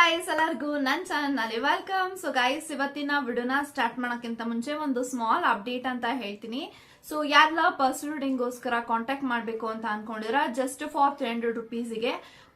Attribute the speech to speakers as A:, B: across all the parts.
A: Guys ಎಲ್ಲರಿಗೂ ನನ್ನ channel welcome so guys ಇವತ್ತಿನ ವಿಡಿಯೋನ ಸ್ಟಾರ್ಟ್ ಮಾಡೋಕ್ಕಿಂತ ಮುಂಚೆ ಒಂದು ಸ್ಮಾಲ್ ಅಪ್ಡೇಟ್ ಅಂತ ಹೇಳ್ತೀನಿ. ಸೊ ಯಾರೆಲ್ಲ ಪರ್ಸನಲ್ ರೀಡಿಂಗ್ಗೋಸ್ಕರ ಕಾಂಟ್ಯಾಕ್ಟ್ ಮಾಡಬೇಕು ಅಂತ ಅನ್ಕೊಂಡಿರ ಜಸ್ಟ್ ಫಾರ್ ತ್ರೀ ಹಂಡ್ರೆಡ್ ರುಪೀಸ್ಗೆ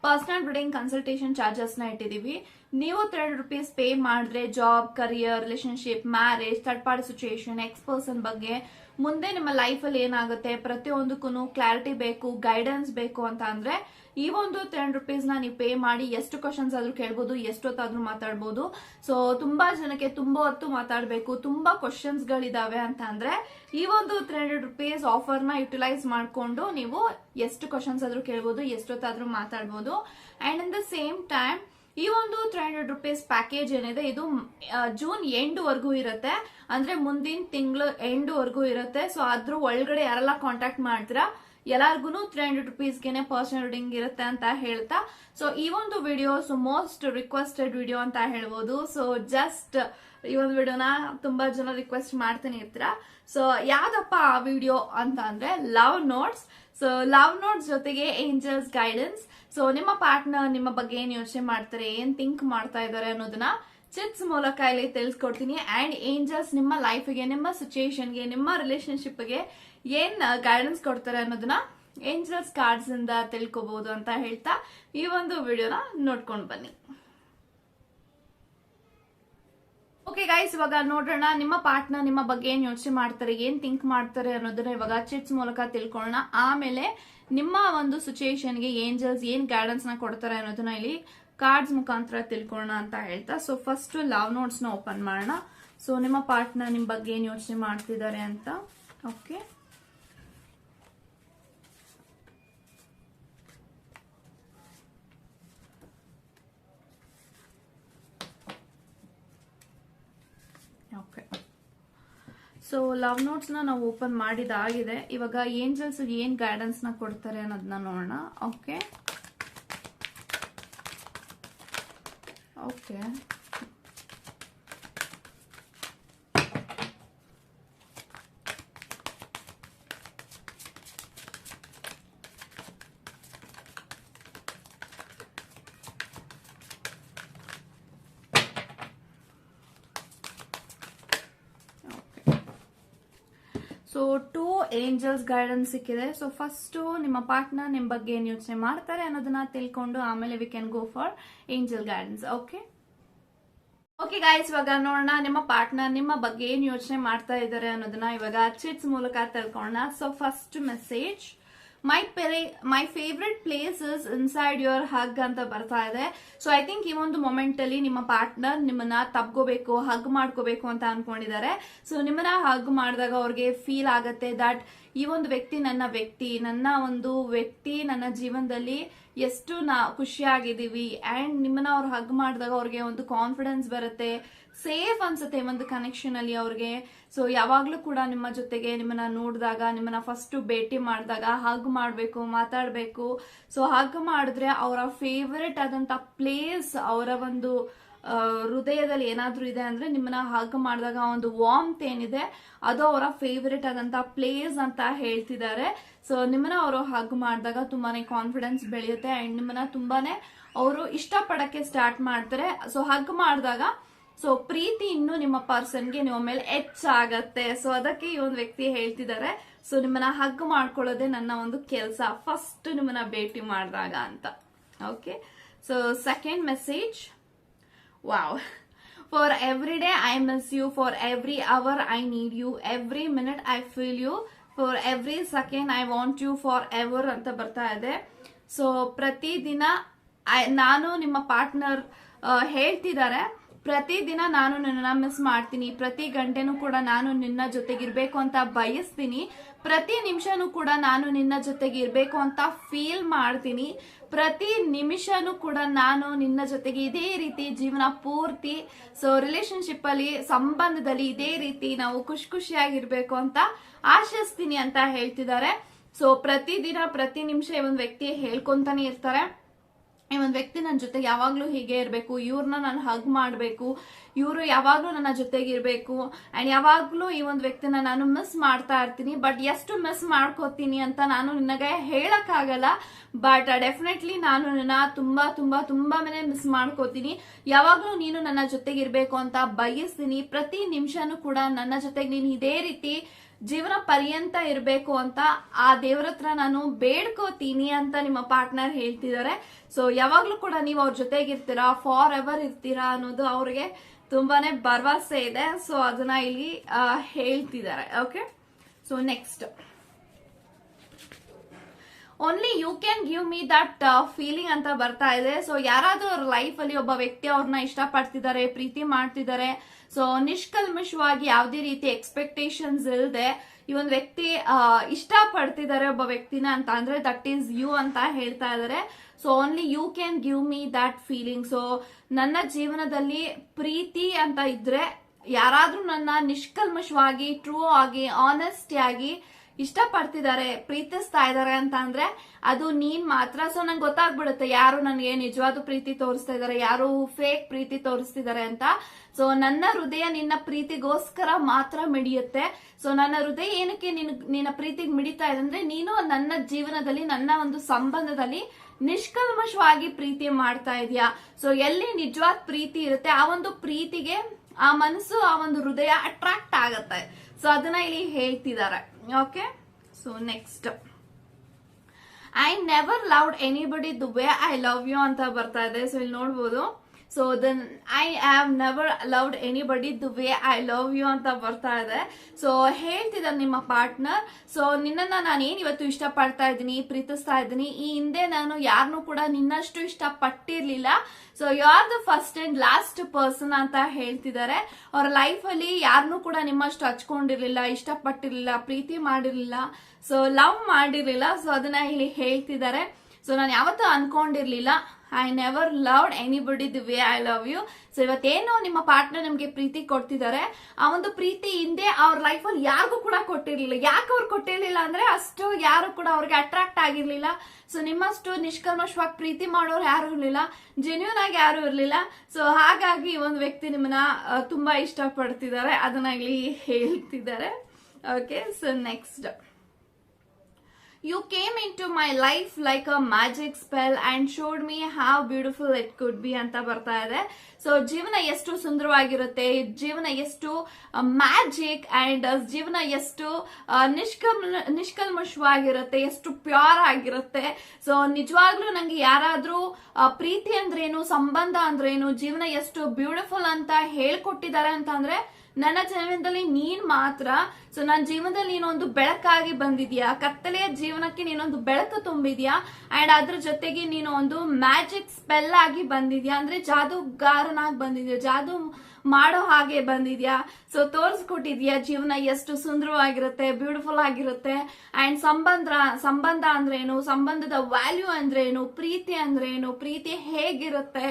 A: ಪರ್ಸನಲ್ ರೀಡಿಂಗ್ ಕನ್ಸಲ್ಟೇಷನ್ ಚಾರ್ಜಸ್ನ ಇಟ್ಟಿದೀವಿ. ನೀವು ತ್ರೀ ಹಂಡ್ರೆಡ್ ರುಪೀಸ್ ಪೇ ಮಾಡಿದ್ರೆ job career relationship marriage third party situation ex person ಬಗ್ಗೆ ಮುಂದೆ ನಿಮ್ಮ ಲೈಫಲ್ಲಿ ಏನಾಗುತ್ತೆ? ಪ್ರತಿಯೊಂದಕ್ಕೂ ಕ್ಲಾರಿಟಿ ಬೇಕು ಗೈಡೆನ್ಸ್ ಬೇಕು ಅಂತ ಅಂದ್ರೆ, ಈ ಒಂದು ಟೆನ್ ರುಪೀಸ್ನ ನೀವು ಪೇ ಮಾಡಿ ಎಷ್ಟು ಕ್ವಶನ್ಸ್ ಆದ್ರೂ ಕೇಳ್ಬೋದು, ಎಷ್ಟೊತ್ತಾದ್ರೂ ಮಾತಾಡ್ಬೋದು. ಸೊ ತುಂಬಾ ಜನಕ್ಕೆ ತುಂಬಾ ಹೊತ್ತು ಮಾತಾಡಬೇಕು, ತುಂಬಾ ಕ್ವಶನ್ಸ್ ಗಳಿದಾವೆ ಅಂತ ಅಂದ್ರೆ, ಈ ಒಂದು ತ್ರೀ ಹಂಡ್ರೆಡ್ ರುಪೀಸ್ ಆಫರ್ನ ಯುಟಿಲೈಸ್ ಮಾಡಿಕೊಂಡು ನೀವು ಎಷ್ಟು ಕ್ವಶನ್ಸ್ ಆದ್ರೂ ಕೇಳ್ಬೋದು, ಎಷ್ಟೊತ್ತಾದ್ರೂ ಮಾತಾಡ್ಬೋದು. And in the same time ಈ ಒಂದು ತ್ರೀ ಹಂಡ್ರೆಡ್ ರುಪೀಸ್ ಪ್ಯಾಕೇಜ್ ಏನಿದೆ, ಇದು ಜೂನ್ ಎಂಡ್ ವರ್ಗೂ ಇರುತ್ತೆ. ಅಂದ್ರೆ ಮುಂದಿನ ತಿಂಗಳು ಎಂಡ್ ವರ್ಗೂ ಇರುತ್ತೆ. ಸೊ ಅದ್ರ ಒಳಗಡೆ ಯಾರೆಲ್ಲ ಕಾಂಟ್ಯಾಕ್ಟ್ ಮಾಡ್ತೀರಾ ಎಲ್ಲಾರ್ಗು ತ್ರೀ ಹಂಡ್ರೆಡ್ ರುಪೀಸ್ಗೆನೆ ಪರ್ಸನಲ್ ರೀಡಿಂಗ್ ಇರುತ್ತೆ ಅಂತ ಹೇಳ್ತಾ. ಸೊ ಈ ಒಂದು video so most requested video ಅಂತ ಹೇಳ್ಬೋದು. ಸೊ ಜಸ್ಟ್ ಈ ಒಂದು ವಿಡಿಯೋನ ತುಂಬಾ ಜನ ರಿಕ್ವೆಸ್ಟ್ ಮಾಡ್ತೀನಿ ಇರ್ತೀರಾ. ಸೊ ಯಾವ್ದಪ್ಪ ಆ ವಿಡಿಯೋ ಅಂತ ಅಂದ್ರೆ love notes so love notes ಜೊತೆಗೆ ಏಂಜಲ್ಸ್ ಗೈಡೆನ್ಸ್ ಸೊ ನಿಮ್ಮ ಪಾರ್ಟ್ನರ್ ನಿಮ್ಮ ಬಗ್ಗೆ ಏನ್ ಯೋಚನೆ ಮಾಡ್ತಾರೆ, ಏನ್ ಥಿಂಕ್ ಮಾಡ್ತಾ ಇದ್ದಾರೆ ಅನ್ನೋದನ್ನ ಚಿಟ್ಸ್ ಮೂಲಕ ಇಲ್ಲಿ ತಿಳಿಸ್ಕೊಡ್ತೀನಿ. ಅಂಡ್ ಏಂಜಲ್ಸ್ ನಿಮ್ಮ ಲೈಫ್ಗೆ ನಿಮ್ಮ ಸಿಚುಯೇಷನ್ಗೆ ನಿಮ್ಮ ರಿಲೇಶನ್ಶಿಪ್ಗೆ ಏನ್ ಗೈಡೆನ್ಸ್ ಕೊಡ್ತಾರೆ ಅನ್ನೋದನ್ನ ಏಂಜಲ್ಸ್ ಕಾರ್ಡ್ಸ್ ಇಂದ ತಿಳ್ಕೊಬಹುದು ಅಂತ ಹೇಳ್ತಾ ಈ ಒಂದು ವಿಡಿಯೋನ ನೋಡ್ಕೊಂಡು ಬನ್ನಿ. ಓಕೆ ಗೈಸ್ ಇವಾಗ ನೋಡೋಣ ನಿಮ್ಮ ಪಾರ್ಟ್ನರ್ ನಿಮ್ಮ ಬಗ್ಗೆ ಏನ್ ಯೋಚನೆ ಮಾಡ್ತಾರೆ, ಏನ್ ಥಿಂಕ್ ಮಾಡ್ತಾರೆ ಅನ್ನೋದನ್ನ ಇವಾಗ ಚಿಟ್ಸ್ ಮೂಲಕ ತಿಳ್ಕೊಳ್ಳೋಣ. ಆಮೇಲೆ ನಿಮ್ಮ ಒಂದು ಸಿಚುಯೇಷನ್ಗೆ ಏಂಜಲ್ಸ್ ಏನ್ ಗೈಡೆನ್ಸ್ನ ಕೊಡ್ತಾರೆ ಅನ್ನೋದನ್ನ ಇಲ್ಲಿ ಕಾರ್ಡ್ಸ್ ಮುಖಾಂತರ ತಿಳ್ಕೊಳ್ಳೋಣ ಅಂತ ಹೇಳ್ತಾ. ಸೊ ಫಸ್ಟ್ ಲವ್ ನೋಟ್ಸ್ನ ಓಪನ್ ಮಾಡೋಣ. ಸೊ ನಿಮ್ಮ ಪಾರ್ಟ್ನರ್ ನಿಮ್ ಬಗ್ಗೆ ಏನ್ ಯೋಚನೆ ಮಾಡ್ತಿದ್ದಾರೆ ಅಂತ? ಓಕೆ ಸೊ ಲವ್ ನೋಟ್ಸ್ನ ನಾವು ಓಪನ್ ಮಾಡಿದಾಗಿದೆ ಇವಾಗ ಏಂಜಲ್ಸ್ ಏನ್ನ ಕೊಡ್ತಾರೆ ಅನ್ನೋದನ್ನ ನೋಡೋಣ. Okay okay so two angels guidance ಸಿಕ್ಕಿದೆ. ಸೊ ಫಸ್ಟ್ ನಿಮ್ಮ ಪಾರ್ಟ್ನರ್ ನಿಮ್ಮ ಬಗ್ಗೆ ಏನ್ ಯೋಚನೆ ಮಾಡ್ತಾರೆ ಅನ್ನೋದನ್ನ ತಿಳ್ಕೊಂಡು ಆಮೇಲೆ we can go for angel guidance okay okay guys ಇವಾಗ ನೋಡೋಣ ನಿಮ್ಮ ಪಾರ್ಟ್ನರ್ ನಿಮ್ಮ ಬಗ್ಗೆ ಏನ್ ಯೋಚನೆ ಮಾಡ್ತಾ ಇದ್ದಾರೆ ಅನ್ನೋದನ್ನ ಇವಾಗ ಚಿಟ್ಸ್ ಮೂಲಕ ತಿಳ್ಕೊಳ್ಳೋಣ. So first message my ಪೆರೆ my favourite place is inside your hug ಅಂತ ಬರ್ತಾ ಇದೆ. ಸೊ ಐ ಥಿಂಕ್ ಈ ಒಂದು ಮೊಮೆಂಟ್ ಅಲ್ಲಿ ನಿಮ್ಮ ಪಾರ್ಟ್ನರ್ ನಿಮ್ಮನ್ನ ತಬ್ಕೋಬೇಕು ಹಗ್ ಮಾಡ್ಕೋಬೇಕು ಅಂತ ಅನ್ಕೊಂಡಿದ್ದಾರೆ. ಸೊ ನಿಮ್ಮನ್ನ ಹಗ್ ಮಾಡಿದಾಗ ಅವ್ರಿಗೆ ಫೀಲ್ ಆಗತ್ತೆ ದಟ್ ಈ ಒಂದು ವ್ಯಕ್ತಿ ನನ್ನ ವ್ಯಕ್ತಿ, ನನ್ನ ಒಂದು ವ್ಯಕ್ತಿ, ನನ್ನ ಜೀವನದಲ್ಲಿ ಎಷ್ಟು ನಾ, ಖುಷಿಯಾಗಿದ್ದೀವಿ. ಆ್ಯಂಡ್ ನಿಮ್ಮನ್ನ ಅವ್ರು ಹಗ್ ಮಾಡಿದಾಗ ಅವ್ರಿಗೆ ಒಂದು ಕಾನ್ಫಿಡೆನ್ಸ್ ಬರುತ್ತೆ. ಸೇಫ್ ಅನ್ಸುತ್ತೆ ಒಂದು ಕನೆಕ್ಷನ್ ಅಲ್ಲಿ ಅವ್ರಿಗೆ. ಸೊ ಯಾವಾಗ್ಲೂ ಕೂಡ ನಿಮ್ಮ ಜೊತೆಗೆ ನಿಮ್ಮನ್ನ ನೋಡಿದಾಗ, ನಿಮ್ಮನ್ನ ಫಸ್ಟ್ ಭೇಟಿ ಮಾಡಿದಾಗ ಹಗ್ ಮಾಡಬೇಕು, ಮಾತಾಡಬೇಕು. ಸೊ ಹಗ್ ಮಾಡಿದ್ರೆ ಅವರ ಫೇವರೆಟ್ ಆದಂತ ಪ್ಲೇಸ್ ಅವರ ಒಂದು ಹೃದಯದಲ್ಲಿ ಏನಾದ್ರೂ ಇದೆ ಅಂದ್ರೆ ನಿಮ್ಮನ್ನ ಹಗ್ ಮಾಡಿದಾಗ ಒಂದು ವಾಮ್ತ್ ಏನಿದೆ, ಅದು ಅವರ ಫೇವರೆಟ್ ಆದಂತ ಪ್ಲೇಸ್ ಅಂತ ಹೇಳ್ತಿದ್ದಾರೆ. ಸೊ ನಿಮ್ಮನ್ನ ಅವರು ಹಗ್ ಮಾಡಿದಾಗ ತುಂಬಾನೇ ಕಾನ್ಫಿಡೆನ್ಸ್ ಬೆಳೆಯುತ್ತೆ. ಅಂಡ್ ನಿಮ್ಮನ್ನ ತುಂಬಾನೇ ಅವರು ಇಷ್ಟಪಡಕ್ಕೆ ಸ್ಟಾರ್ಟ್ ಮಾಡ್ತಾರೆ. ಸೊ ಹಗ್ ಮಾಡಿದಾಗ ಸೊ ಪ್ರೀತಿ ಇನ್ನು ನಿಮ್ಮ ಪರ್ಸನ್ಗೆ ನಿಮ್ಮ ಮೇಲೆ ಹೆಚ್ಚಾಗತ್ತೆ. ಸೊ ಅದಕ್ಕೆ ಈ ಒಂದು ವ್ಯಕ್ತಿ ಹೇಳ್ತಿದ್ದಾರೆ. ಸೊ ನಿಮ್ಮನ್ನ ಹಗ್ ಮಾಡ್ಕೊಳ್ಳೋದೇ ನನ್ನ ಒಂದು ಕೆಲಸ. ಫಸ್ಟ್ ನಿಮ್ಮನ್ನ ಭೇಟಿ ಮಾಡಿದಾಗ ಅಂತ. Okay so second message wow for every day I miss you for every hour I need you every minute I feel you for every second I want you for ever ಅಂತ ಬರ್ತಾ ಇದೆ. So ಪ್ರತಿದಿನ ದಿನ ನಾನು ನಿಮ್ಮ partner ಹೇಳ್ತಿದ್ದಾರೆ. ಪ್ರತಿದಿನ ನಾನು ನಿನ್ನ ಮಿಸ್ ಮಾಡ್ತೀನಿ. ಪ್ರತಿ ಗಂಟೆನೂ ಕೂಡ ನಾನು ನಿನ್ನ ಜೊತೆಗಿರ್ಬೇಕು ಅಂತ ಬಯಸ್ತೀನಿ. ಪ್ರತಿ ನಿಮಿಷನೂ ಕೂಡ ನಾನು ನಿನ್ನ ಜೊತೆಗೆ ಇರಬೇಕು ಅಂತ ಫೀಲ್ ಮಾಡ್ತೀನಿ. ಪ್ರತಿ ನಿಮಿಷನೂ ಕೂಡ ನಾನು ನಿನ್ನ ಜೊತೆಗೆ ಇದೇ ರೀತಿ ಜೀವನ ಪೂರ್ತಿ ಸೊ ರಿಲೇಶನ್ಶಿಪ್ ಅಲ್ಲಿ, ಸಂಬಂಧದಲ್ಲಿ ಇದೇ ರೀತಿ ನಾವು ಖುಷಿ ಖುಷಿಯಾಗಿರ್ಬೇಕು ಅಂತ ಆಶಿಸ್ತೀನಿ ಅಂತ ಹೇಳ್ತಿದ್ದಾರೆ. ಸೊ ಪ್ರತಿದಿನ, ಪ್ರತಿ ನಿಮಿಷ ಒಂದು ವ್ಯಕ್ತಿ ಹೇಳ್ಕೊಂತಾನೆ ಇರ್ತಾರೆ. ಈ ಒಂದು ವ್ಯಕ್ತಿ ನನ್ನ ಜೊತೆ ಯಾವಾಗ್ಲೂ ಹೀಗೆ ಇರಬೇಕು ಇವ್ರನ್ನ ನಾನು ಹಗ್ ಮಾಡಬೇಕು, ಇವರು ಯಾವಾಗ್ಲೂ ನನ್ನ ಜೊತೆಗೆ ಇರಬೇಕು ಆ್ಯಂಡ್ ಯಾವಾಗ್ಲೂ ಈ ಒಂದು ವ್ಯಕ್ತಿನ ನಾನು ಮಿಸ್ ಮಾಡ್ತಾ ಇರ್ತೀನಿ ಬಟ್ ಎಷ್ಟು ಮಿಸ್ ಮಾಡ್ಕೋತೀನಿ ಅಂತ ನಾನು ನಿನಗೆ ಹೇಳೋಕ್ಕಾಗಲ್ಲ ಬಟ್ ಡೆಫಿನೆಟ್ಲಿ ನಾನು ನನ್ನ ತುಂಬಾ ತುಂಬಾ ತುಂಬಾ ಮನೆ ಮಿಸ್ ಮಾಡ್ಕೋತೀನಿ. ಯಾವಾಗಲೂ ನೀನು ನನ್ನ ಜೊತೆಗೆ ಇರಬೇಕು ಅಂತ ಬಯಸ್ತೀನಿ. ಪ್ರತಿ ನಿಮಿಷನೂ ಕೂಡ ನನ್ನ ಜೊತೆಗೆ ನೀನು ಇದೇ ರೀತಿ ಜೀವನ ಪರ್ಯಂತ ಇರಬೇಕು ಅಂತ ಆ ದೇವ್ರ ಹತ್ರ ನಾನು ಬೇಡ್ಕೋತೀನಿ ಅಂತ ನಿಮ್ಮ ಪಾರ್ಟ್ನರ್ ಹೇಳ್ತಿದ್ದಾರೆ. ಸೊ ಯಾವಾಗ್ಲೂ ಕೂಡ ನೀವು ಅವ್ರ ಜೊತೆಗಿರ್ತೀರಾ ಫಾರ್ ಎವರ್ ಇರ್ತೀರಾ ಅನ್ನೋದು ಅವ್ರಿಗೆ ತುಂಬಾನೇ ಭರವಸೆ ಇದೆ. ಸೊ ಅದನ್ನ ಇಲ್ಲಿ ಹೇಳ್ತಿದ್ದಾರೆ. Okay so next only you can give me that feeling ಅಂತ ಬರ್ತಾ ಇದೆ. ಸೊ ಯಾರಾದ್ರೂ ಅವ್ರ ಲೈಫ್ ಅಲ್ಲಿ ಒಬ್ಬ ವ್ಯಕ್ತಿ ಅವ್ರನ್ನ ಇಷ್ಟಪಡ್ತಿದ್ದಾರೆ, ಪ್ರೀತಿ ಮಾಡ್ತಿದ್ದಾರೆ ಸೊ ನಿಷ್ಕಲ್ಮಶವಾಗಿ ಯಾವುದೇ ರೀತಿ ಎಕ್ಸ್ಪೆಕ್ಟೇಷನ್ಸ್ ಇಲ್ಲದೆ ಈ ಒಂದು ವ್ಯಕ್ತಿ ಇಷ್ಟ ಪಡ್ತಿದ್ದಾರೆ ಒಬ್ಬ ವ್ಯಕ್ತಿನ ಅಂತ ಅಂದ್ರೆ ದಟ್ ಈಸ್ ಯು ಅಂತ ಹೇಳ್ತಾ ಇದ್ದಾರೆ so only you can give me that feeling so ನನ್ನ ಜೀವನದಲ್ಲಿ ಪ್ರೀತಿ ಅಂತ ಇದ್ರೆ ಯಾರಾದ್ರೂ ನನ್ನ ನಿಷ್ಕಲ್ಮಶವಾಗಿ ಟ್ರೂ ಆಗಿ ಆನೆಸ್ಟಿ ಆಗಿ ಇಷ್ಟಪಡ್ತಿದ್ದಾರೆ, ಪ್ರೀತಿಸ್ತಾ ಇದ್ದಾರೆ ಅಂತ ಅಂದ್ರೆ ಅದು ನೀನ್ ಮಾತ್ರ. ಸೊ ನಂಗೆ ಗೊತ್ತಾಗ್ಬಿಡುತ್ತೆ ಯಾರು ನನಗೆ ನಿಜವಾದ ಪ್ರೀತಿ ತೋರಿಸ್ತಾ ಇದ್ದಾರೆ, ಯಾರು ಫೇಕ್ ಪ್ರೀತಿ ತೋರಿಸ್ತಿದ್ದಾರೆ ಅಂತ. ಸೊ ನನ್ನ ಹೃದಯ ನಿನ್ನ ಪ್ರೀತಿಗೋಸ್ಕರ ಮಾತ್ರ ಮಿಡಿಯುತ್ತೆ. ಸೊ ನನ್ನ ಹೃದಯ ಏನಕ್ಕೆ ನಿನ್, ನಿನ್ನ ಪ್ರೀತಿಗೆ ಮಿಡಿತಾ ಇದೆ ಅಂದ್ರೆ ನೀನು ನನ್ನ ಜೀವನದಲ್ಲಿ, ನನ್ನ ಒಂದು ಸಂಬಂಧದಲ್ಲಿ ನಿಷ್ಕಲ್ಮಶವಾಗಿ ಪ್ರೀತಿ ಮಾಡ್ತಾ ಇದೀಯಾ. ಸೊ ಎಲ್ಲಿ ನಿಜವಾದ ಪ್ರೀತಿ ಇರುತ್ತೆ, ಆ ಒಂದು ಪ್ರೀತಿಗೆ, ಆ ಮನಸ್ಸು, ಆ ಒಂದು ಹೃದಯ ಅಟ್ರಾಕ್ಟ್ ಆಗತ್ತೆ. ಸೊ ಅದನ್ನ ಇಲ್ಲಿ ಹೇಳ್ತಿದ್ದಾರೆ. Okay so next I never loved anybody the way I love you ಅಂತ ಬರ್ತಾ ಇದೆ. ಸೊ ಇಲ್ಲಿ ನೋಡ್ಬೋದು. So then I have never loved anybody the way I love you ಅಂತ ಬರ್ತಾ ಇದೆ. ಸೊ ಹೇಳ್ತಿದ್ದಾರೆ ನಿಮ್ಮ ಪಾರ್ಟ್ನರ್ ಸೊ ನಿನ್ನನ್ನು ನಾನು ಏನು ಇವತ್ತು ಇಷ್ಟಪಡ್ತಾ ಇದ್ದೀನಿ, ಪ್ರೀತಿಸ್ತಾ ಇದ್ದೀನಿ, ಈ ಹಿಂದೆ ನಾನು ಯಾರನ್ನೂ ಕೂಡ ನಿನ್ನಷ್ಟು ಇಷ್ಟಪಟ್ಟಿರಲಿಲ್ಲ. So you are the first and last person ಅಂತ ಹೇಳ್ತಿದ್ದಾರೆ. ಅವ್ರ ಲೈಫಲ್ಲಿ ಯಾರನ್ನೂ ಕೂಡ ನಿಮ್ಮಷ್ಟು ಹಚ್ಕೊಂಡಿರ್ಲಿಲ್ಲ, ಇಷ್ಟಪಟ್ಟಿರಲಿಲ್ಲ, ಪ್ರೀತಿ ಮಾಡಿರಲಿಲ್ಲ. ಸೊ ಲವ್ ಮಾಡಿರಲಿಲ್ಲ. ಸೊ ಅದನ್ನ ಇಲ್ಲಿ ಹೇಳ್ತಿದ್ದಾರೆ. ಸೊ ನಾನು ಯಾವತ್ತೂ ಅನ್ಕೊಂಡಿರ್ಲಿಲ್ಲ. I never loved anybody the way I love you so ಇವತ್ತೇನು ನಿಮ್ಮ ಪಾರ್ಟ್ನರ್ ನಿಮ್ಗೆ ಪ್ರೀತಿ ಕೊಡ್ತಿದ್ದಾರೆ ಆ ಒಂದು ಪ್ರೀತಿ ಹಿಂದೆ ಅವ್ರ ಲೈಫಲ್ಲಿ ಯಾರಿಗೂ ಕೂಡ ಕೊಟ್ಟಿರ್ಲಿಲ್ಲ. ಯಾಕೆ ಅವ್ರು ಕೊಟ್ಟಿರ್ಲಿಲ್ಲ ಅಂದ್ರೆ ಅಷ್ಟು ಯಾರು ಕೂಡ ಅವ್ರಿಗೆ ಅಟ್ರಾಕ್ಟ್ ಆಗಿರ್ಲಿಲ್ಲ. ಸೊ ನಿಮ್ಮಷ್ಟು ನಿಷ್ಕರ್ಮಶವಾಗಿ ಪ್ರೀತಿ ಮಾಡೋರು ಯಾರು ಇರ್ಲಿಲ್ಲ. ಜೆನ್ಯೂನ್ ಆಗಿ ಯಾರು ಇರ್ಲಿಲ್ಲ. ಸೊ ಹಾಗಾಗಿ ಒಂದು ವ್ಯಕ್ತಿ ನಿಮ್ಮನ್ನ ತುಂಬಾ ಇಷ್ಟಪಡ್ತಿದ್ದಾರೆ ಅದನ್ನ ಇಲ್ಲಿ ಹೇಳ್ತಿದ್ದಾರೆ. Okay so next you came into my life like a magic spell and showed me how beautiful it could be ಅಂತ ಬರ್ತಾ ಇದೆ. ಸೊ ಜೀವನ ಎಷ್ಟು ಸುಂದರವಾಗಿರುತ್ತೆ, ಜೀವನ ಎಷ್ಟು ಮ್ಯಾಜಿಕ್ ಅಂಡ್ ಜೀವನ ಎಷ್ಟು ನಿಷ್ಕಲ್, ನಿಷ್ಕಲ್ಮಶವಾಗಿರುತ್ತೆ, ಎಷ್ಟು ಪ್ಯೂರ್ ಆಗಿರುತ್ತೆ. ಸೊ ನಿಜವಾಗ್ಲೂ ನಂಗೆ ಯಾರಾದ್ರೂ ಪ್ರೀತಿ ಅಂದ್ರೇನು, ಸಂಬಂಧ ಅಂದ್ರೇನು, ಜೀವನ ಎಷ್ಟು ಬ್ಯೂಟಿಫುಲ್ ಅಂತ ಹೇಳ್ಕೊಟ್ಟಿದ್ದಾರೆ ಅಂತ ಅಂದ್ರೆ ನನ್ನ ಜೀವನದಲ್ಲಿ ನೀನ್ ಮಾತ್ರ. ಸೊ ನನ್ನ ಜೀವನದಲ್ಲಿ ನೀನೊಂದು ಬೆಳಕಾಗಿ ಬಂದಿದ್ಯಾ? ಕತ್ತಲೆಯ ಜೀವನಕ್ಕೆ ನೀನೊಂದು ಬೆಳಕು ತುಂಬಿದ್ಯಾ? ಅಂಡ್ ಅದ್ರ ಜೊತೆಗೆ ನೀನು ಒಂದು ಮ್ಯಾಜಿಕ್ ಸ್ಪೆಲ್ ಆಗಿ ಬಂದಿದ್ಯಾ? ಅಂದ್ರೆ ಜಾದೂಗಾರನಾಗಿ ಬಂದಿದ್ಯಾ? ಜಾದೂ ಮಾಡೋ ಹಾಗೆ ಬಂದಿದ್ಯಾ? ಸೊ ತೋರಿಸ್ಕೊಟ್ಟಿದ್ಯಾ? ಜೀವನ ಎಷ್ಟು ಸುಂದರವಾಗಿರುತ್ತೆ ಬ್ಯೂಟಿಫುಲ್ ಆಗಿರುತ್ತೆ. ಅಂಡ್ ಸಂಬಂಧ ಸಂಬಂಧ ಅಂದ್ರೇನು? ಸಂಬಂಧದ ವ್ಯಾಲ್ಯೂ ಅಂದ್ರೇನು? ಪ್ರೀತಿ ಅಂದ್ರೇನು? ಪ್ರೀತಿ ಹೇಗಿರುತ್ತೆ?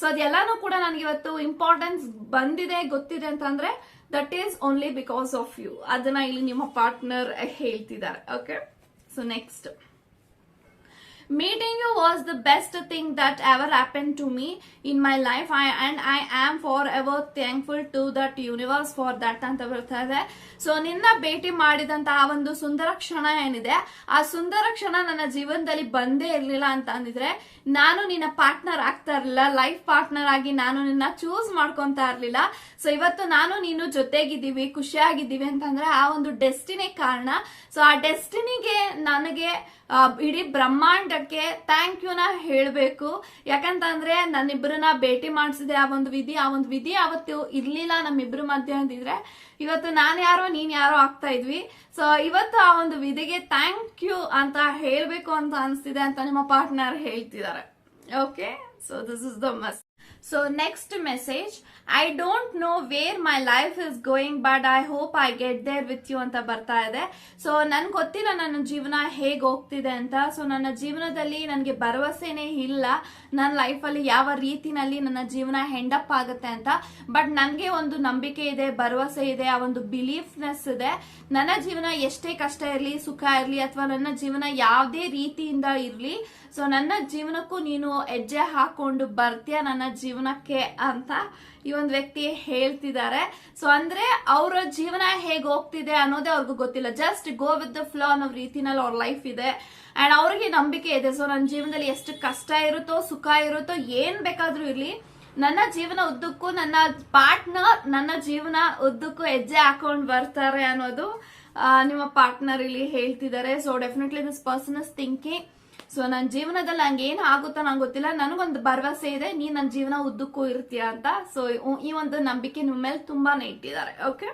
A: ಸೊ ಅದೆಲ್ಲಾನು ಕೂಡ ನನಗೆ ಇವತ್ತು ಇಂಪಾರ್ಟೆನ್ಸ್ ಬಂದಿದೆ, ಗೊತ್ತಿದೆ ಅಂತಂದ್ರೆ that is only because of you ಅದನ್ನ ಇಲ್ಲಿ ನಿಮ್ಮ ಪಾರ್ಟ್ನರ್ ಹೇಳ್ತಿದ್ದಾರೆ. Okay so next Meeting you was the best thing that ever happened to me in my life. I, and I am forever thankful to that universe for that ಅಂತ ಬರ್ತಾ ಇದೆ. So ನಿನ್ನ ಭೇಟಿ ಮಾಡಿದಂತ ಆ ಒಂದು ಸುಂದರ ಕ್ಷಣ ಏನಿದೆ? ಆ ಸುಂದರ ಕ್ಷಣ ನನ್ನ ಜೀವನದಲ್ಲಿ ಬಂದೇ ಇರಲಿಲ್ಲ ಅಂತ ಅಂದಿದ್ರೆ ನಾನು ನಿನ್ನ ಪಾರ್ಟ್ನರ್ ಆಗ್ತಾ ಇರಲಿಲ್ಲ ಲೈಫ್ ಪಾರ್ಟ್ನರ್ ಆಗಿ ನಾನು ನಿನ್ನ ಚೂಸ್ ಮಾಡ್ಕೊಂತಾ ಇರಲಿಲ್ಲ. ಸೊ ಇವತ್ತು ನಾನು ನೀನು ಜೊತೆಗಿದ್ದೀವಿ ಖುಷಿಯಾಗಿದ್ದೀವಿ ಅಂತಂದ್ರೆ ಆ ಒಂದು ಡೆಸ್ಟಿನಿ ಕಾರಣ. ಸೊ ಆ ಡೆಸ್ಟಿನಿಗೆ ನನಗೆ ಇಡೀ ಬ್ರಹ್ಮಾಂಡಕ್ಕೆ ಥ್ಯಾಂಕ್ ಯುನ ಹೇಳಬೇಕು. ಯಾಕಂತಂದ್ರೆ ನನ್ನಿಬ್ಬರನ್ನ ಭೇಟಿ ಮಾಡಿಸಿದೆ ಆ ಒಂದು ವಿಧಿ, ಆ ಒಂದು ವಿಧಿ ಅವತ್ತು ಇರ್ಲಿಲ್ಲ ನಮ್ಮಿಬ್ರ ಮಧ್ಯೆ ಅಂತಿದ್ರೆ ಇವತ್ತು ನಾನು ಯಾರೋ, ನೀನ್ ಯಾರೋ ಆಗ್ತಾ ಇದ್ವಿ. ಸೊ ಇವತ್ತು ಆ ಒಂದು ವಿಧಿಗೆ ಥ್ಯಾಂಕ್ ಯು ಅಂತ ಹೇಳ್ಬೇಕು ಅಂತ ಅನ್ಸ್ತಿದೆ ಅಂತ ನಿಮ್ಮ ಪಾರ್ಟ್ನರ್ ಹೇಳ್ತಿದ್ದಾರೆ. Okay so this is the must so next message I don't know where my life is going but I hope I get there with you ಅಂತ ಬರ್ತಾ ಇದೆ. ಸೊ ನನ್ಗೆ ಗೊತ್ತಿಲ್ಲ ನನ್ನ ಜೀವನ ಹೇಗೆ ಹೋಗ್ತಿದೆ ಅಂತ. ಸೊ ನನ್ನ ಜೀವನದಲ್ಲಿ ನನಗೆ ಭರವಸೆನೇ ಇಲ್ಲ. ನನ್ನ ಲೈಫಲ್ಲಿ ಯಾವ ರೀತಿನಲ್ಲಿ ನನ್ನ ಜೀವನ ಹೆಂಡಪ್ ಆಗುತ್ತೆ ಅಂತ. ಬಟ್ ನನಗೆ ಒಂದು ನಂಬಿಕೆ ಇದೆ, ಭರವಸೆ ಇದೆ, ಆ ಒಂದು ಬಿಲೀಫ್ನೆಸ್ ಇದೆ. ನನ್ನ ಜೀವನ ಎಷ್ಟೇ ಕಷ್ಟ ಇರಲಿ, ಸುಖ ಇರಲಿ, ಅಥವಾ ನನ್ನ ಜೀವನ ಯಾವುದೇ ರೀತಿಯಿಂದ ಇರಲಿ. ಸೊ ನನ್ನ ಜೀವನಕ್ಕೂ ನೀನು ಹೆಜ್ಜೆ ಹಾಕೊಂಡು ಬರ್ತೀಯ ನನ್ನ ಜೀವನಕ್ಕೆ ಅಂತ ಈ ಒಂದು ವ್ಯಕ್ತಿ ಹೇಳ್ತಿದ್ದಾರೆ. ಸೊ ಅಂದ್ರೆ ಅವರ ಜೀವನ ಹೇಗೆ ಹೋಗ್ತಿದೆ ಅನ್ನೋದೇ ಅವ್ರಿಗೂ ಗೊತ್ತಿಲ್ಲ. Just go with the flow ಅನ್ನೋ ರೀತಿನಲ್ಲಿ ಅವ್ರ ಲೈಫ್ ಇದೆ. ಅಂಡ್ ಅವ್ರಿಗೆ ನಂಬಿಕೆ ಇದೆ. ಸೊ ನನ್ನ ಜೀವನದಲ್ಲಿ ಎಷ್ಟು ಕಷ್ಟ ಇರುತ್ತೋ, ಸುಖ ಇರುತ್ತೋ, ಏನ್ ಬೇಕಾದ್ರೂ ಇರ್ಲಿ. ನನ್ನ ಜೀವನ ಉದ್ದಕ್ಕೂ ನನ್ನ ಪಾರ್ಟ್ನರ್ ನನ್ನ ಜೀವನ ಉದ್ದಕ್ಕೂ ಹೆಜ್ಜೆ ಹಾಕೊಂಡು ಬರ್ತಾರೆ ಅನ್ನೋದು ನಿಮ್ಮ ಪಾರ್ಟ್ನರ್ ಇಲ್ಲಿ ಹೇಳ್ತಿದ್ದಾರೆ. So definitely this person is thinking so ನನ್ನ ಜೀವನದಲ್ಲಿ ನಂಗೆ ಏನು ಆಗುತ್ತೋ ನಂಗೆ ಗೊತ್ತಿಲ್ಲ. ನನಗೊಂದು ಭರವಸೆ ಇದೆ. ನೀ ನನ್ನ ಜೀವನ ಉದ್ದಕ್ಕೂ ಇರ್ತೀಯ ಅಂತ. ಸೊ ಈ ಒಂದು ನಂಬಿಕೆ ನಿಮ್ಮ ಮೇಲೆ ತುಂಬಾನೇ ಇಟ್ಟಿದ್ದಾರೆ. Okay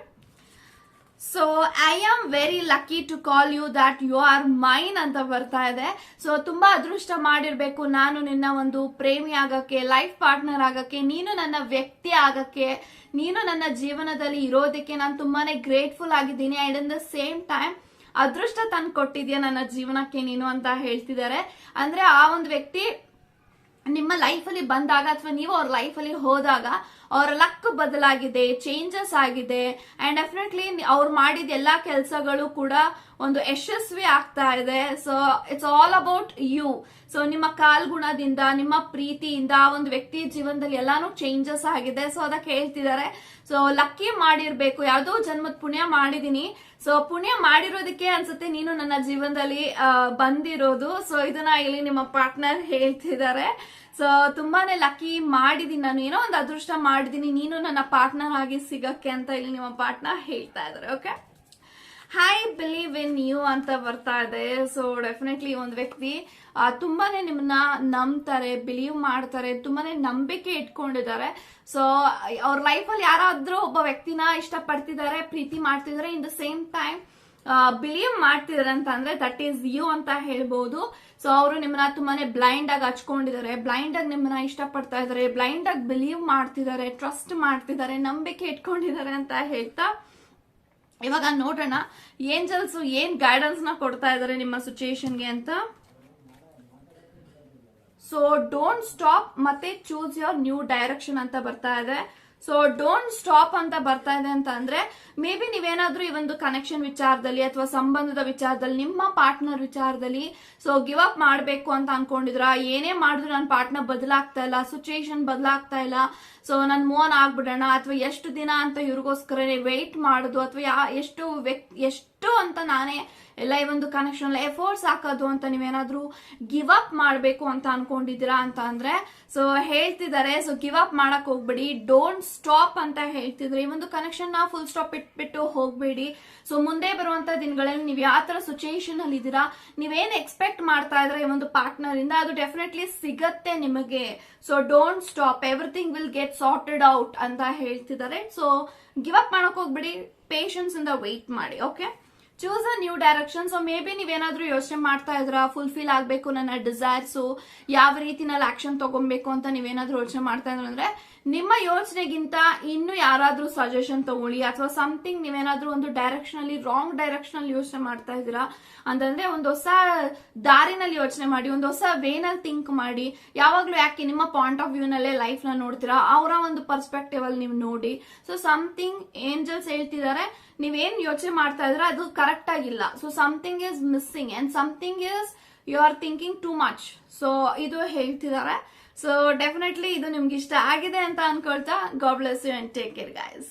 A: so I am very lucky to call you that you are mine ಅಂತ ಬರ್ತಾ ಇದೆ. ಸೊ ತುಂಬಾ ಅದೃಷ್ಟ ಮಾಡಿರ್ಬೇಕು. ನಾನು ನಿನ್ನ ಒಂದು ಪ್ರೇಮಿ ಆಗಕ್ಕೆ ಲೈಫ್ ಪಾರ್ಟ್ನರ್ ಆಗಕ್ಕೆ, ನೀನು ನನ್ನ ವ್ಯಕ್ತಿ ಆಗಕ್ಕೆ, ನೀನು ನನ್ನ ಜೀವನದಲ್ಲಿ ಇರೋದಕ್ಕೆ ನಾನು ತುಂಬಾನೇ ಗ್ರೇಟ್ಫುಲ್ ಆಗಿದ್ದೀನಿ. And in the same time ಅದೃಷ್ಟ ತಂದು ಕೊಟ್ಟಿದ್ಯಾ ನನ್ನ ಜೀವನಕ್ಕೆ ನೀನು ಅಂತ ಹೇಳ್ತಿದ್ದಾರೆ. ಅಂದ್ರೆ ಆ ಒಂದು ವ್ಯಕ್ತಿ ನಿಮ್ಮ ಲೈಫಲ್ಲಿ ಬಂದಾಗ ಅಥವಾ ನೀವು ಅವ್ರ ಲೈಫಲ್ಲಿ ಹೋದಾಗ ಅವರ ಲಕ್ ಬದಲಾಗಿದೆ ಚೇಂಜಸ್ ಆಗಿದೆ ಅಂಡ್ ಡೆಫಿನೆಟ್ಲಿ ಅವ್ರು ಮಾಡಿದ ಎಲ್ಲಾ ಕೆಲಸಗಳು ಕೂಡ ಒಂದು ಯಶಸ್ವಿ ಆಗ್ತಾ ಇದೆ. So it's all about you so ನಿಮ್ಮ ಕಾಲ್ಗುಣದಿಂದ, ನಿಮ್ಮ ಪ್ರೀತಿಯಿಂದ ಆ ಒಂದು ವ್ಯಕ್ತಿ ಜೀವನದಲ್ಲಿ ಎಲ್ಲಾನು ಚೇಂಜಸ್ ಆಗಿದೆ. ಸೊ ಅದಕ್ಕೆ ಹೇಳ್ತಿದ್ದಾರೆ. ಸೊ ಲಕ್ಕಿ ಮಾಡಿರ್ಬೇಕು. ಯಾವುದೋ ಜನ್ಮದ ಪುಣ್ಯ ಮಾಡಿದೀನಿ. ಸೊ ಪುಣ್ಯ ಮಾಡಿರೋದಕ್ಕೆ ಅನ್ಸುತ್ತೆ ನೀನು ನನ್ನ ಜೀವನದಲ್ಲಿ ಬಂದಿರೋದು. ಸೊ ಇದನ್ನ ಇಲ್ಲಿ ನಿಮ್ಮ ಪಾರ್ಟ್ನರ್ ಹೇಳ್ತಿದ್ದಾರೆ. ಸೊ ತುಂಬಾನೇ ಲಕ್ಕಿ ಮಾಡಿದೀನಿ. ನಾನು ಏನೋ ಒಂದು ಅದೃಷ್ಟ ಮಾಡಿದೀನಿ. ನೀನು ನನ್ನ ಪಾರ್ಟ್ನರ್ ಆಗಿ ಸಿಗಕ್ಕೆ ಅಂತ ಇಲ್ಲಿ ನಿಮ್ಮ ಪಾರ್ಟ್ನರ್ ಹೇಳ್ತಾ ಇದ್ದಾರೆ okay I believe in you ಅಂತ ಬರ್ತಾ ಇದೆ. ಸೊ ಡೆಫಿನೆಟ್ಲಿ ಒಂದು ವ್ಯಕ್ತಿ ತುಂಬಾನೇ ನಿಮ್ಮನ್ನ ನಂಬ್ತಾರೆ ಬಿಲೀವ್ ಮಾಡ್ತಾರೆ, ತುಂಬಾನೇ ನಂಬಿಕೆ ಇಟ್ಕೊಂಡಿದ್ದಾರೆ. ಸೊ ಅವ್ರ ಲೈಫಲ್ಲಿ ಯಾರಾದರೂ ಒಬ್ಬ ವ್ಯಕ್ತಿನ ಇಷ್ಟಪಡ್ತಿದ್ದಾರೆ, ಪ್ರೀತಿ ಮಾಡ್ತಿದ್ದಾರೆ. In the same time believe ಮಾಡ್ತಿದ್ದಾರೆ ಅಂತ ಅಂದ್ರೆ ದಟ್ ಈಸ್ ಯು ಅಂತ ಹೇಳ್ಬೋದು. ಸೊ ಅವರು ನಿಮ್ಮನ್ನ ತುಂಬಾನೇ ಬ್ಲೈಂಡ್ ಆಗಿ ಹಚ್ಕೊಂಡಿದ್ದಾರೆ ಬ್ಲೈಂಡ್ ಆಗಿ ನಿಮ್ಮನ್ನ ಇಷ್ಟಪಡ್ತಾ ಇದ್ದಾರೆ ಬ್ಲೈಂಡ್ ಆಗಿ ಬಿಲೀವ್ ಮಾಡ್ತಿದ್ದಾರೆ ಟ್ರಸ್ಟ್ ಮಾಡ್ತಿದ್ದಾರೆ ನಂಬಿಕೆ ಇಟ್ಕೊಂಡಿದ್ದಾರೆ ಅಂತ ಹೇಳ್ತಾ, ಇವಾಗ ನೋಡೋಣ ಏಂಜಲ್ಸ್ ಏನ್ ಗೈಡೆನ್ಸ್ನ ಕೊಡ್ತಾ ಇದ್ದಾರೆ ನಿಮ್ಮ ಸಿಚುಯೇಷನ್ಗೆ ಅಂತ. ಸೊ ಡೋಂಟ್ ಸ್ಟಾಪ್ ಮತ್ತೆ ಚೂಸ್ ಯೋರ್ ನ್ಯೂ ಡೈರೆಕ್ಷನ್ ಅಂತ ಬರ್ತಾ ಇದೆ. ಸೊ ಡೋಂಟ್ ಸ್ಟಾಪ್ ಅಂತ ಬರ್ತಾ ಇದೆ ಅಂತ ಅಂದ್ರೆ ಮೇ ಬಿ ನೀವೇನಾದ್ರೂ ಈ ಒಂದು ಕನೆಕ್ಷನ್ ವಿಚಾರದಲ್ಲಿ ಅಥವಾ ಸಂಬಂಧದ ವಿಚಾರದಲ್ಲಿ, ನಿಮ್ಮ ಪಾರ್ಟ್ನರ್ ವಿಚಾರದಲ್ಲಿ ಸೊ ಗಿವ್ ಅಪ್ ಮಾಡಬೇಕು ಅಂತ ಅನ್ಕೊಂಡಿದ್ರ? ಏನೇ ಮಾಡಿದ್ರು ನನ್ನ ಪಾರ್ಟ್ನರ್ ಬದಲಾಗ್ತಾ ಇಲ್ಲ ಸಿಚುಯೇಷನ್ ಬದಲಾಗ್ತಾ ಇಲ್ಲ. ಸೊ ನನ್ ಮೋನ್ ಆಗ್ಬಿಡೋಣ, ಅಥವಾ ಎಷ್ಟು ದಿನ ಅಂತ ಇವ್ರಿಗೋಸ್ಕರ ವೆಯ್ಟ್ ಮಾಡೋದು, ಅಥವಾ ಯಾ- ಎಷ್ಟು ವ್ಯಕ್ತಿ ಎಷ್ಟು ಅಂತ ನಾನೇ ಎಲ್ಲ ಈ ಒಂದು ಕನೆಕ್ಷನ್ ಎಫರ್ಟ್ಸ್ ಹಾಕೋದು ಅಂತ ನೀವೇನಾದ್ರೂ ಗಿವ್ ಅಪ್ ಮಾಡಬೇಕು ಅಂತ ಅನ್ಕೊಂಡಿದ್ದೀರಾ ಅಂತ ಅಂದ್ರೆ ಸೊ ಹೇಳ್ತಿದ್ದಾರೆ ಸೊ ಗಿವ್ ಅಪ್ ಮಾಡಕ್ ಹೋಗ್ಬೇಡಿ ಡೋಂಟ್ ಸ್ಟಾಪ್ ಅಂತ ಹೇಳ್ತಿದ್ರೆ, ಈ ಒಂದು ಕನೆಕ್ಷನ್ನ ಫುಲ್ ಸ್ಟಾಪ್ ಇಟ್ಬಿಟ್ಟು ಹೋಗ್ಬೇಡಿ. ಸೊ ಮುಂದೆ ಬರುವಂತ ದಿನಗಳಲ್ಲಿ ನೀವು ಯಾವ ತರ ಸಿಚುಯೇಷನ್ ಅಲ್ಲಿ ಇದ್ದೀರಾ, ನೀವೇನ್ ಎಕ್ಸ್ಪೆಕ್ಟ್ ಮಾಡ್ತಾ ಇದ್ರೆ ಈ ಒಂದು ಪಾರ್ಟ್ನರ್ ಇಂದ, ಅದು ಡೆಫಿನೆಟ್ಲಿ ಸಿಗತ್ತೆ ನಿಮಗೆ. So don't stop everything will get sorted out ಅಂತ ಹೇಳ್ತಿದ್ದಾರೆ. ಸೊ ಗಿವ್ ಅಪ್ ಮಾಡಕ್ ಹೋಗ್ಬಿಡಿ. ಪೇಷನ್ಸ್ ಇಂದ ವೆಯ್ಟ್ ಮಾಡಿ okay choose a new direction so maybe ನೀವೇನಾದ್ರೂ ಯೋಚನೆ ಮಾಡ್ತಾ ಇದ್ರ ಫುಲ್ಫಿಲ್ ಆಗ್ಬೇಕು ನನ್ನ ಡಿಸೈರ್ಸು ಯಾವ ರೀತಿನಲ್ಲಿ ಆಕ್ಷನ್ ತಗೊಬೇಕು ಅಂತ ನೀವೇನಾದ್ರೂ ಯೋಚನೆ ಮಾಡ್ತಾ ಇದ್ರೆ ಅಂದ್ರೆ ನಿಮ್ಮ ಯೋಚನೆಗಿಂತ ಇನ್ನು ಯಾರಾದ್ರೂ ಸಜೆಷನ್ ತಗೊಳ್ಳಿ ಅಥವಾ ಸಮಥಿಂಗ್ ನೀವೇನಾದ್ರೂ ಒಂದು ಡೈರೆಕ್ಷನ್ ಅಲ್ಲಿ ರಾಂಗ್ ಡೈರೆಕ್ಷನ್ ಅಲ್ಲಿ ಯೋಚನೆ ಮಾಡ್ತಾ ಇದ್ದೀರಾ ಅಂತಂದ್ರೆ ಒಂದು ಹೊಸ ದಾರಿನಲ್ಲಿ ಯೋಚನೆ ಮಾಡಿ, ಒಂದು ಹೊಸ ವೇನಲ್ಲಿ ಥಿಂಕ್ ಮಾಡಿ. ಯಾವಾಗ್ಲೂ ಯಾಕೆ ನಿಮ್ಮ ಪಾಯಿಂಟ್ ಆಫ್ ವ್ಯೂ ನಲ್ಲೇ ಲೈಫ್ನ ನೋಡ್ತೀರಾ? ಅವರ ಒಂದು ಪರ್ಸ್ಪೆಕ್ಟಿವ್ ಅಲ್ಲಿ ನೀವು ನೋಡಿ. ಸೊ ಸಮಥಿಂಗ್ ಏಂಜಲ್ಸ್ ಹೇಳ್ತಿದ್ದಾರೆ. ನೀವೇನ್ ಯೋಚನೆ ಮಾಡ್ತಾ ಇದ್ರ ಅದು ಕರೆಕ್ಟ್ ಆಗಿಲ್ಲ. So something is missing and something is you are thinking too much so ಇದು ಹೇಳ್ತಿದ್ದಾರೆ. ಸೊ ಡೆಫಿನೆಟ್ಲಿ ಇದು ನಿಮ್ಗೆ ಇಷ್ಟ ಆಗಿದೆ ಅಂತ ಅನ್ಕೊಳ್ತಾ. God you and take care guys